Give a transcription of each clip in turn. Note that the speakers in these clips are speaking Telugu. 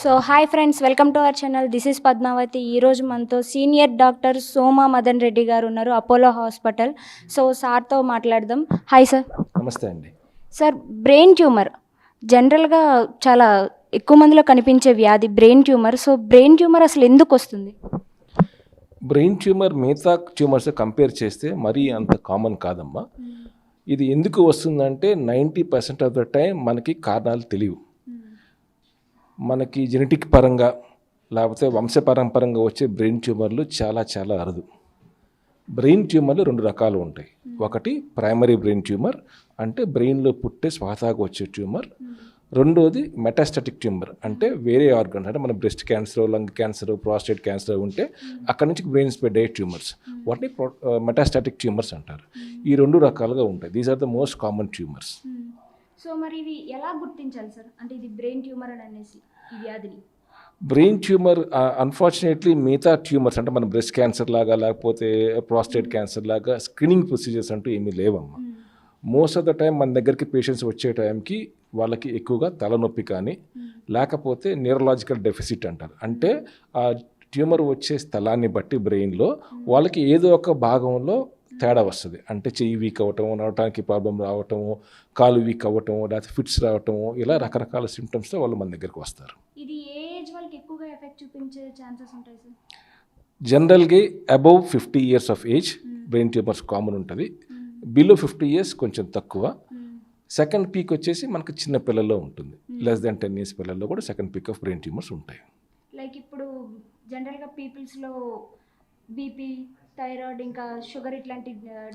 So hi friends welcome to our channel this is Padmavathi ఈరోజు మనతో సీనియర్ డాక్టర్ సోమా మదన్ రెడ్డి గారు ఉన్నారు అపోలో హాస్పిటల్ సో సార్తో మాట్లాడదాం. హాయ్ సార్ నమస్తే అండి. సార్ బ్రెయిన్ ట్యూమర్ జనరల్గా చాలా ఎక్కువ మందిలో కనిపించే వ్యాధి brain tumour so brain tumour అసలు ఎందుకు వస్తుంది? బ్రెయిన్ ట్యూమర్ మిగతా ట్యూమర్స్ కంపేర్ చేస్తే మరీ అంత కామన్ కాదమ్మా. ఇది ఎందుకు వస్తుందంటే ninety percent of the time మనకి కారణాలు తెలియవు. మనకి జెనెటిక్ పరంగా లేకపోతే వంశపరంపరంగా వచ్చే బ్రెయిన్ ట్యూమర్లు చాలా చాలా అరుదు. బ్రెయిన్ ట్యూమర్లు రెండు రకాలు ఉంటాయి. ఒకటి ప్రైమరీ బ్రెయిన్ ట్యూమర్ అంటే బ్రెయిన్లో పుట్టే స్వాతాగా వచ్చే ట్యూమర్ రెండోది మెటాస్టాటిక్ ట్యూమర్ అంటే వేరే ఆర్గన్స్ అంటే మన breast cancer lung cancer prostate cancer ఉంటే అక్కడి నుంచి బ్రెయిన్ స్ప్రెడ్ అయ్యే ట్యూమర్స్ వాటిని మెటాస్టాటిక్ ట్యూమర్స్ అంటారు. ఈ రెండు రకాలుగా ఉంటాయి. These are the most common tumours so మరి ఇవి ఎలా గుర్తించాలి సార్? అంటే ఇది బ్రెయిన్ ట్యూమర్ అని అనేసి. వ్యాధిని. బ్రెయిన్ ట్యూమర్ అన్ఫార్చునేట్లీ మిగతా ట్యూమర్స్ అంటే మన బ్రెస్ట్ క్యాన్సర్ లాగా లేకపోతే ప్రాస్టేట్ క్యాన్సర్ లాగా స్క్రీనింగ్ ప్రొసీజర్స్ అంటూ ఏమీ లేవమ్మా. మోస్ట్ ఆఫ్ ద టైం మన దగ్గరికి పేషెంట్స్ వచ్చే టైంకి వాళ్ళకి ఎక్కువగా తలనొప్పి కానీ లేకపోతే న్యూరలాజికల్ డెఫిసిట్ అంటారు. అంటే ఆ ట్యూమర్ వచ్చే స్థలాన్ని బట్టి బ్రెయిన్లో వాళ్ళకి ఏదో ఒక భాగంలో తేడా వస్తుంది. అంటే చెయ్యి వీక్ అవ్వటము నడవటానికి ప్రాబ్లం రావటము కాలు వీక్ అవ్వటము లేకపోతే ఫిట్స్ రావటము ఇలా రకరకాల సిమ్టమ్స్తో వాళ్ళు మన దగ్గరికి వస్తారు. ఇది ఏజ్ వాళ్ళకి ఎక్కువగా ఎఫెక్ట్ చూపించే ఛాన్సెస్ ఉంటాయి సార్ జనరల్గా above fifty years of age brain tumours common ఉంటుంది. బిలో ఫిఫ్టీ ఇయర్స్ కొంచెం తక్కువ. సెకండ్ పీక్ వచ్చేసి మనకు చిన్న పిల్లల్లో ఉంటుంది. లెస్ దెన్ టెన్ ఇయర్స్ పిల్లల్లో కూడా second peak of brain tumours ఉంటాయి. లైక్ ఇప్పుడు జనరల్గా పీపుల్స్లో బీపీ థైరాయిడ్ ఇంకా షుగర్ ఇట్లాంటి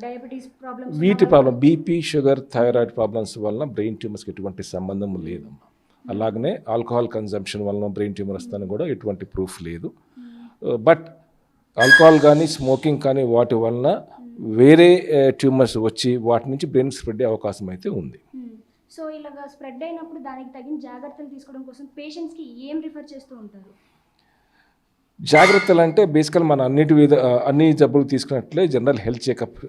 డయాబెటీస్ ప్రాబ్లమ్స్ వీటి problem BP sugar thyroid problems వలన బ్రెయిన్ ట్యూమర్స్కి ఎటువంటి సంబంధం లేదమ్మా. అలాగనే ఆల్కహాల్ కన్జంప్షన్ వలన బ్రెయిన్ ట్యూమర్ వస్తాను కూడా ఎటువంటి ప్రూఫ్ లేదు. బట్ ఆల్కహాల్ కానీ స్మోకింగ్ కానీ వాటి వలన వేరే ట్యూమర్స్ వచ్చి వాటి నుంచి బ్రెయిన్ స్ప్రెడ్ అయ్యే అవకాశం అయితే ఉంది. సో ఇలాగా స్ప్రెడ్ అయినప్పుడు దానికి తగిన జాగ్రత్తలు తీసుకోవడం కోసం పేషెంట్స్కి ఏం రిఫర్ చేస్తూ ఉంటారు? జాగ్రత్తలు అంటే బేసికల్ మన అన్నిటి విధ అన్ని జబ్బులు తీసుకున్నట్లే జనరల్ హెల్త్ చెకప్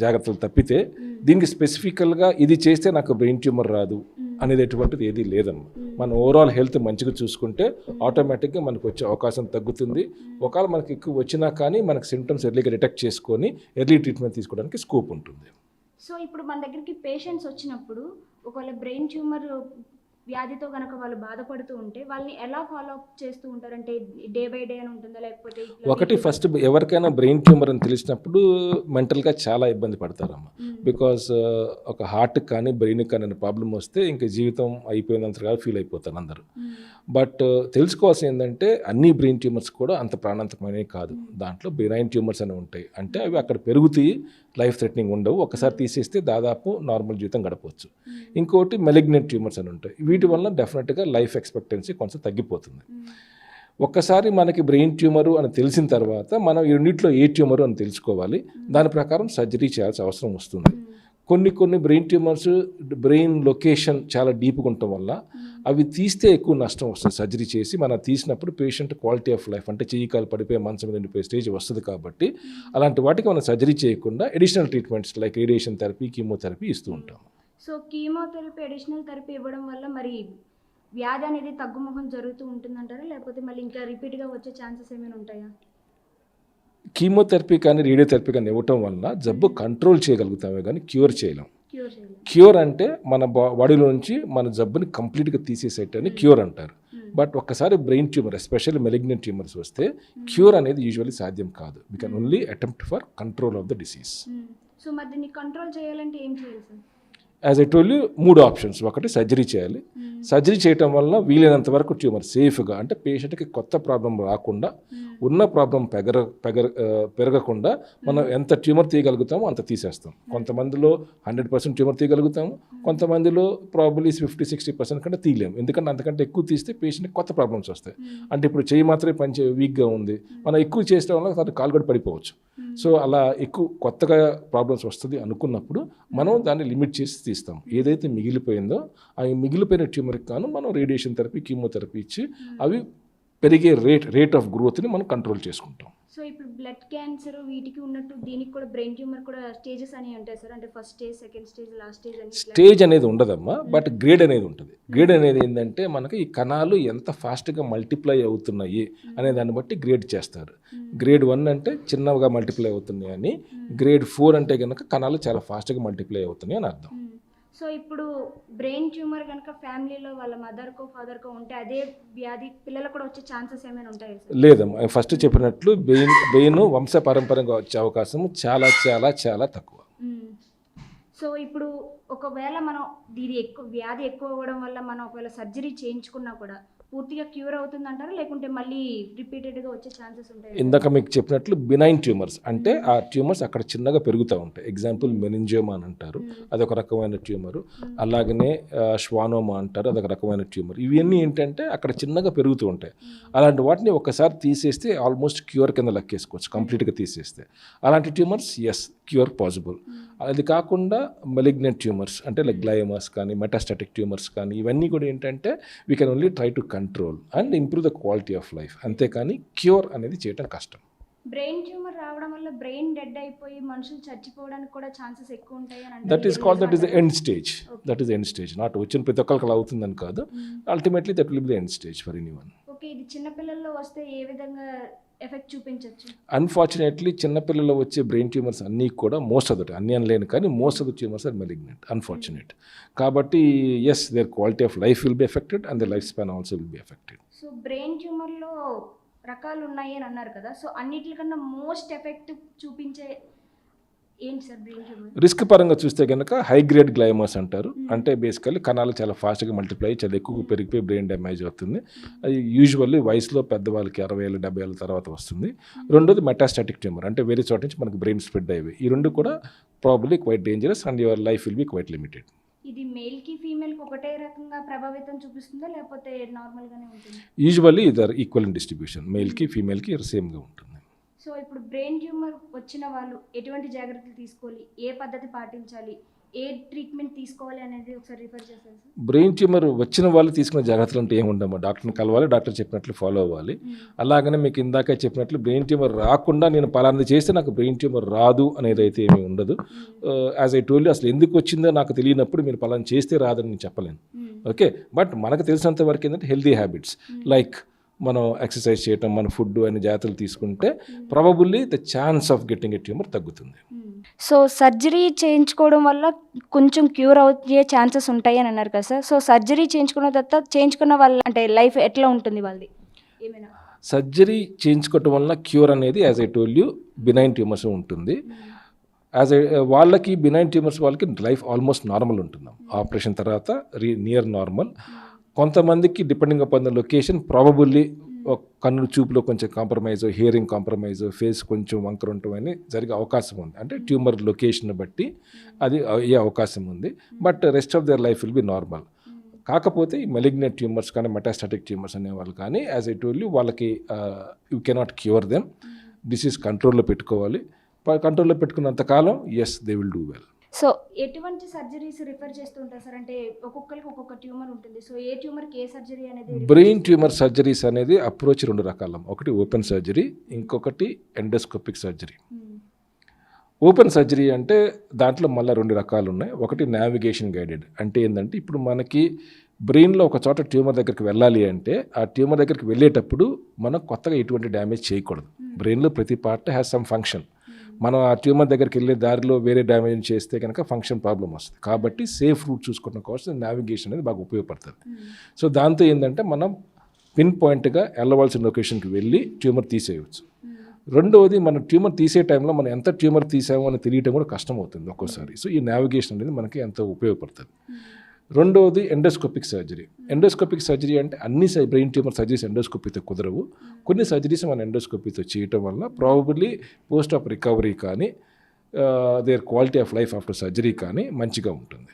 జాగ్రత్తలు తప్పితే దీనికి స్పెసిఫికల్గా ఇది చేస్తే నాకు బ్రెయిన్ ట్యూమర్ రాదు అనేది ఎటువంటిది ఏది లేదమ్మా మన ఓవరాల్ హెల్త్ మంచిగా చూసుకుంటే ఆటోమేటిక్గా మనకు వచ్చే అవకాశం తగ్గుతుంది. ఒకవేళ మనకి ఎక్కువ వచ్చినా కానీ మనకి సిమ్టమ్స్ ఎర్లీగా డిటెక్ట్ చేసుకొని ఎర్లీ ట్రీట్మెంట్ తీసుకోవడానికి స్కోప్ ఉంటుంది. సో ఇప్పుడు మన దగ్గరికి పేషెంట్స్ వచ్చినప్పుడు ఒకవేళ బ్రెయిన్ ట్యూమర్ వ్యాధితో కనుక వాళ్ళు బాధపడుతూ ఉంటే వాళ్ళని ఎలా ఫాలో అప్ చేస్తూ ఉంటారు? అంటే డే బై డే అని ఉంటుందా? లేకపోతే ఒకటి ఫస్ట్ ఎవరికైనా బ్రెయిన్ ట్యూమర్ అని తెలిసినప్పుడు మెంటల్గా చాలా ఇబ్బంది పడతారమ్మ. బికాస్ ఒక హార్ట్కి కానీ బ్రెయిన్కి కానీ ప్రాబ్లం వస్తే ఇంకా జీవితం అయిపోయినంతగా ఫీల్ అయిపోతారు అందరూ. బట్ తెలుసుకోవాల్సింది ఏంటంటే అన్ని బ్రెయిన్ ట్యూమర్స్ కూడా అంత ప్రాణాంతకమైనవి కాదు. దాంట్లో బ్రెయిన్ ట్యూమర్స్ అని ఉంటాయి. అంటే అవి అక్కడ పెరుగుతాయి. లైఫ్ థ్రెటనింగ్ ఉండవు. ఒకసారి తీసేస్తే దాదాపు నార్మల్ జీవితం గడపవచ్చు. ఇంకోటి మెలిగ్నెంట్ ట్యూమర్స్ అని ఉంటాయి. వీటి వల్ల డెఫినెట్గా లైఫ్ ఎక్స్పెక్టెన్సీ కొంచెం తగ్గిపోతుంది. ఒక్కసారి మనకి బ్రెయిన్ ట్యూమరు అని తెలిసిన తర్వాత మనం ఈ రెండిట్లో ఏ ట్యూమరు అని తెలుసుకోవాలి. దాని ప్రకారం సర్జరీ చేయాల్సిన అవసరం వస్తుంది. కొన్ని కొన్ని బ్రెయిన్ ట్యూమర్స్ బ్రెయిన్ లొకేషన్ చాలా డీప్గా ఉండటం వల్ల అవి తీస్తే ఎక్కువ నష్టం వస్తుంది. సర్జరీ చేసి మనం తీసినప్పుడు పేషెంట్ క్వాలిటీ ఆఫ్ లైఫ్ అంటే చెయ్యి కాలు పడిపోయి మంచం మీద ఉండిపోయే స్టేజ్ వస్తుంది కాబట్టి అలాంటి వాటికి మనం సర్జరీ చేయకుండా additional treatments like radiation therapy chemotherapy ఇస్తూ ఉంటాం సో కీమోథెరపీ అడిషనల్ థెరపీ ఇవ్వడం వల్ల మరి వ్యాధి అనేది తగ్గుముఖం జరుగుతూ ఉంటుందంటారా? లేకపోతే మళ్ళీ ఇంకా రిపీట్గా వచ్చే ఛాన్సెస్ ఏమైనా ఉంటాయా? కీమోథెరపీ కానీ రేడియోథెరపీ కానీ ఇవ్వటం వల్ల జబ్బు కంట్రోల్ చేయగలుగుతామే కానీ క్యూర్ చేయలేం. క్యూర్ అంటే మన బా బాడీలో నుంచి మన జబ్బుని కంప్లీట్గా తీసేసేటని క్యూర్ అంటారు. బట్ ఒక్కసారి brain tumour especially malignant tumours వస్తే క్యూర్ అనేది యూజువల్లీ సాధ్యం కాదు. We can only attempt for control of the disease so మరి దీన్ని కంట్రోల్ చేయాలంటే ఏం చేయాలి sir? As I told you మూడు ఆప్షన్స్ ఒకటి సర్జరీ చేయాలి. సర్జరీ చేయటం వల్ల వీలైనంత వరకు ట్యూమర్ సేఫ్గా అంటే పేషెంట్కి కొత్త ప్రాబ్లం రాకుండా ఉన్న ప్రాబ్లం పెగర పెగర పెరగకుండా మనం ఎంత ట్యూమర్ తీయగలుగుతామో అంత తీసేస్తాం. కొంతమందిలో హండ్రెడ్ పర్సెంట్ ట్యూమర్ తీయగలుగుతాము. కొంతమందిలో ప్రాబ్లీ ఫిఫ్టీ సిక్స్టీ పర్సెంట్ కంటే తీయలేము ఎందుకంటే అంతకంటే ఎక్కువ తీస్తే పేషెంట్కి కొత్త ప్రాబ్లమ్స్ వస్తాయి. అంటే ఇప్పుడు చెయ్యి మాత్రమే పని వీక్గా ఉంది. మనం ఎక్కువ చేయడం వల్ల తను కాలు కూడా పడిపోవచ్చు. సో అలా ఎక్కువ కొత్తగా ప్రాబ్లమ్స్ వస్తుంది అనుకున్నప్పుడు మనం దాన్ని లిమిట్ చేసి తీస్తాం. ఏదైతే మిగిలిపోయిందో ఆ మిగిలిపోయిన ట్యూమర్కి కాను మనం రేడియేషన్ థెరపీ కీమోథెరపీ ఇచ్చి అవి పెరిగే రేట్ రేట్ ఆఫ్ గ్రోత్ని మనం కంట్రోల్ చేసుకుంటాం. సో ఇప్పుడు బ్లడ్ క్యాన్సర్ వీటికి ఉన్నట్టు దీనికి కూడా బ్రెయిన్ ట్యూమర్ కూడా స్టేజెస్ అని ఉంటాయి సార్. అంటే first stage second stage last stage అని. స్టేజ్ అనేది ఉండదమ్మా బట్ గ్రేడ్ అనేది ఉంటుంది. గ్రేడ్ అనేది ఏంటంటే మనకి ఈ కణాలు ఎంత ఫాస్ట్గా మల్టిప్లై అవుతున్నాయి అనే దాన్ని బట్టి గ్రేడ్ చేస్తారు. గ్రేడ్ వన్ అంటే చిన్నగా మల్టిప్లై అవుతున్నాయి అని గ్రేడ్ ఫోర్ అంటే కనుక కణాలు చాలా ఫాస్ట్గా మల్టిప్లై అవుతున్నాయి అని అర్థం. సో ఇప్పుడు బ్రెయిన్ ట్యూమర్ కనుక ఫ్యామిలీలో వాళ్ళ మదర్కో ఫాదర్కో ఉంటే అదే వ్యాధి పిల్లలకు కూడా వచ్చే ఛాన్సెస్ ఏమైనా ఉంటాయి లేదమ్మా ఫస్ట్ చెప్పినట్లు బెయిన్ బెయిన్ వంశ పారంపర్యంగా వచ్చే అవకాశం చాలా చాలా చాలా తక్కువ. సో ఇప్పుడు ఒకవేళ మనం ఇది ఎక్కువ వ్యాధి ఎక్కువ అవ్వడం వల్ల మనం ఒకవేళ సర్జరీ చేయించుకున్నా కూడా పూర్తిగా క్యూర్ అవుతుంది అంటారా లేకుంటే మళ్ళీ రిపీటెడ్గా వచ్చే ఛాన్సెస్ ఉంటాయి? ఇందాక మీకు చెప్పినట్లు బినైన్ ట్యూమర్స్ అంటే ఆ ట్యూమర్స్ అక్కడ చిన్నగా పెరుగుతూ ఉంటాయి. ఎగ్జాంపుల్ మెనింజియోమా అని అంటారు. అదొక రకమైన ట్యూమర్ అలాగనే శ్వానోమా అంటారు. అదొక రకమైన ట్యూమర్ ఇవన్నీ ఏంటంటే అక్కడ చిన్నగా పెరుగుతూ ఉంటాయి. అలాంటి వాటిని ఒకసారి తీసేస్తే ఆల్మోస్ట్ క్యూర్ కింద లెక్కేసుకోవచ్చు. కంప్లీట్గా తీసేస్తే. అలాంటి ట్యూమర్స్ ఎస్ క్యూర్ పాసిబుల్ అది కాకుండా మెలిగ్నెంట్ ట్యూమర్స్ అంటే లైక్ గ్లయోమాస్ కానీ మెటాస్టాటిక్ ట్యూమర్స్ కానీ ఇవన్నీ కూడా ఏంటంటే we can only try to control and improve the quality of life అంతేకాని క్యూర్ అనేది చేయడం కష్టం బ్రెయిన్ ట్యూమర్ రావడం వల్ల బ్రెయిన్ డెడ్ అయిపోయి మనుషులు చచ్చిపోవడానికి కూడా ఛాన్సెస్ ఎక్కువ ఉంటాయి. That is call that is? End stage that is end stage not వచ్చిన ప్రతి ఒక్కరికి అలా అవుతుందని కాదు. Ultimately that will be end stage for anyone ఇది చిన్నపిల్లల్లో వస్తే ఏ విధంగా ఎఫెక్ట్ చూపించవచ్చు అన్ఫార్చునేట్లీ చిన్నపిల్లల్లో వచ్చే బ్రెయిన్ ట్యూమర్స్ అన్నీ కూడా మోస్ట్ ఆఫ్ ద అన్ని అనలేను కానీ most of the tumours are malignant unfortunate కాబట్టి as their quality of life will be affected and the life span also will be affected so brain ట్యూమర్లో రకాలు ఉన్నాయి అని అన్నారు కదా. సో అన్నిటికన్నా మోస్ట్ ఎఫెక్ట్ చూపించే ఏంటి సార్ బ్రెయిన్ ట్యూమర్ రిస్క్ పరంగా చూస్తే కనుక హై గ్రేడ్ గ్లైమోస్ అంటారు. అంటే బేసికల్లీ కణాలు చాలా ఫాస్ట్గా మల్టిప్లై చాలా ఎక్కువ పెరిగిపోయి బ్రెయిన్ డ్యామేజ్ అవుతుంది. అది యూజువల్లీ వయసులో పెద్దవాళ్ళకి అరవై ఏళ్ళు డెబ్బై ఏళ్ళ తర్వాత వస్తుంది. రెండోది మెటాస్టాటిక్ ట్యూమర్. అంటే వేరే చోట నుంచి మనకు బ్రెయిన్ స్ప్రెడ్ అయ్యేవి. ఈ రెండు కూడా probably quite dangerous and your life will be quite limited ఇది మేల్కి ఫీమేల్కి ఒకటే రకంగా ప్రభావితం చూపిస్తుందా? లేకపోతే నార్మల్ గానే ఉంటుంది? యూజువల్లీ ఇదర్ ఈక్వల్ డిస్ట్రిబ్యూషన్ మేల్కి ఫీమేల్కి సేమ్గా ఉంటుంది. సో ఇప్పుడు బ్రెయిన్ ట్యూమర్ వచ్చిన వాళ్ళు ఎటువంటి జాగ్రత్తలు తీసుకోవాలి? ఏ పద్ధతి పాటించాలి? ఏ ట్రీట్మెంట్ తీసుకోవాలి అనేది ఒకసారి రిఫర్ చేస్తాను బ్రెయిన్ ట్యూమర్ వచ్చిన వాళ్ళు తీసుకునే జాగ్రత్తలు అంటే ఏముండమ్మా డాక్టర్ని కలవాలి డాక్టర్ చెప్పినట్లు ఫాలో అవ్వాలి. అలాగనే మీకు ఇందాక చెప్పినట్లు బ్రెయిన్ ట్యూమర్ రాకుండా నేను పలానది చేస్తే నాకు బ్రెయిన్ ట్యూమర్ రాదు అనేది అయితే ఏమీ ఉండదు. యాజ్ ఐ టోల్డ్ అసలు ఎందుకు వచ్చిందో నాకు తెలియనప్పుడు మీరు పలానా చేస్తే రాదని నేను చెప్పలేను. ఓకే బట్ మనకు తెలిసినంత వరకు ఏంటంటే హెల్దీ హ్యాబిట్స్ లైక్ మనం ఎక్సర్సైజ్ చేయటం మన ఫుడ్ అనే జాగ్రత్తలు తీసుకుంటే probably the chance of getting a tumour తగ్గుతుంది. సో సర్జరీ చేయించుకోవడం వల్ల కొంచెం క్యూర్ అయ్యే ఛాన్సెస్ ఉంటాయి అని అన్నారు కదా సార్ సో సర్జరీ చేయించుకున్న తర్వాత చేయించుకున్న వాళ్ళ అంటే లైఫ్ ఎట్లా ఉంటుంది వాళ్ళది? ఏమైనా? సర్జరీ చేయించుకోవటం వల్ల క్యూర్ అనేది as I told you benign tumours ఉంటుంది. యాజ్ వాళ్ళకి బినైన్ ట్యూమర్స్ వాళ్ళకి లైఫ్ ఆల్మోస్ట్ నార్మల్ ఉంటుంది. ఆపరేషన్ తర్వాత రీ నియర్ నార్మల్ కొంతమందికి depending upon the location probably కన్ను చూపులో కొంచెం కాంప్రమైజ్ హియరింగ్ కాంప్రమైజ్ ఫేస్ కొంచెం వంకర ఉండటం అని జరిగే అవకాశం ఉంది. అంటే ట్యూమర్ లొకేషన్ బట్టి అది అయ్యే అవకాశం ఉంది. But rest of their life will be normal కాకపోతే ఈ మెలిగ్నెంట్ ట్యూమర్స్ కానీ మెటాస్టాటిక్ ట్యూమర్స్ అనేవాళ్ళు కానీ యాజ్ ఐ టోల్ వాళ్ళకి you cannot cure them disease కంట్రోల్లో పెట్టుకోవాలి. కంట్రోల్లో పెట్టుకున్నంత కాలం yes they will do well so ఎటువంటి సర్జరీస్ రిఫర్ చేస్తూ ఉంటారు సార్? అంటే ఒక్కొక్కరికి ఒక్కొక్క ట్యూమర్ ఉంటుంది. సో ఏ ట్యూమర్కి ఏ సర్జరీ అనేది బ్రెయిన్ ట్యూమర్ సర్జరీస్ అనేది అప్రోచ్ రెండు రకాల. ఒకటి ఓపెన్ సర్జరీ ఇంకొకటి ఎండోస్కోపిక్ సర్జరీ. ఓపెన్ సర్జరీ అంటే దాంట్లో మళ్ళీ రెండు రకాలు ఉన్నాయి. ఒకటి నావిగేషన్ గైడెడ్ అంటే ఏంటంటే ఇప్పుడు మనకి బ్రెయిన్లో ఒక చోట ట్యూమర్ దగ్గరికి వెళ్ళాలి అంటే ఆ ట్యూమర్ దగ్గరికి వెళ్ళేటప్పుడు మనం కొత్తగా ఎటువంటి డ్యామేజ్ చేయకూడదు. బ్రెయిన్లో ప్రతి పార్ట్ హ్యాస్ సమ్ ఫంక్షన్ మనం ఆ ట్యూమర్ దగ్గరికి వెళ్ళే దారిలో వేరే డ్యామేజ్ చేస్తే కనుక ఫంక్షన్ ప్రాబ్లం వస్తుంది. కాబట్టి సేఫ్ రూట్ చూసుకోవడం కోసం నావిగేషన్ అనేది బాగా ఉపయోగపడుతుంది. మ్మ్. సో దాంతో ఏంటంటే మనం పిన్ పాయింట్గా వెళ్ళవలసిన లొకేషన్కి వెళ్ళి ట్యూమర్ తీసేయవచ్చు. మ్మ్. రెండవది మనం ట్యూమర్ తీసే టైంలో మనం ఎంత ట్యూమర్ తీసామో అని తెలియటం కూడా కష్టం అవుతుంది ఒక్కోసారి సో ఈ నావిగేషన్ అనేది మనకి ఎంతో ఉపయోగపడుతుంది. రెండవది ఎండోస్కోపిక్ సర్జరీ. ఎండోస్కోపిక్ సర్జరీ అంటే అన్ని బ్రెయిన్ ట్యూమర్ సర్జరీస్ ఎండోస్కోపీతో కుదరవు. కొన్ని సర్జరీస్ మన ఎండోస్కోపీతో చేయటం వల్ల ప్రాబబ్లీ పోస్ట్ ఆఫ్ రికవరీ కానీ their quality of life after surgery కానీ మంచిగా ఉంటుంది.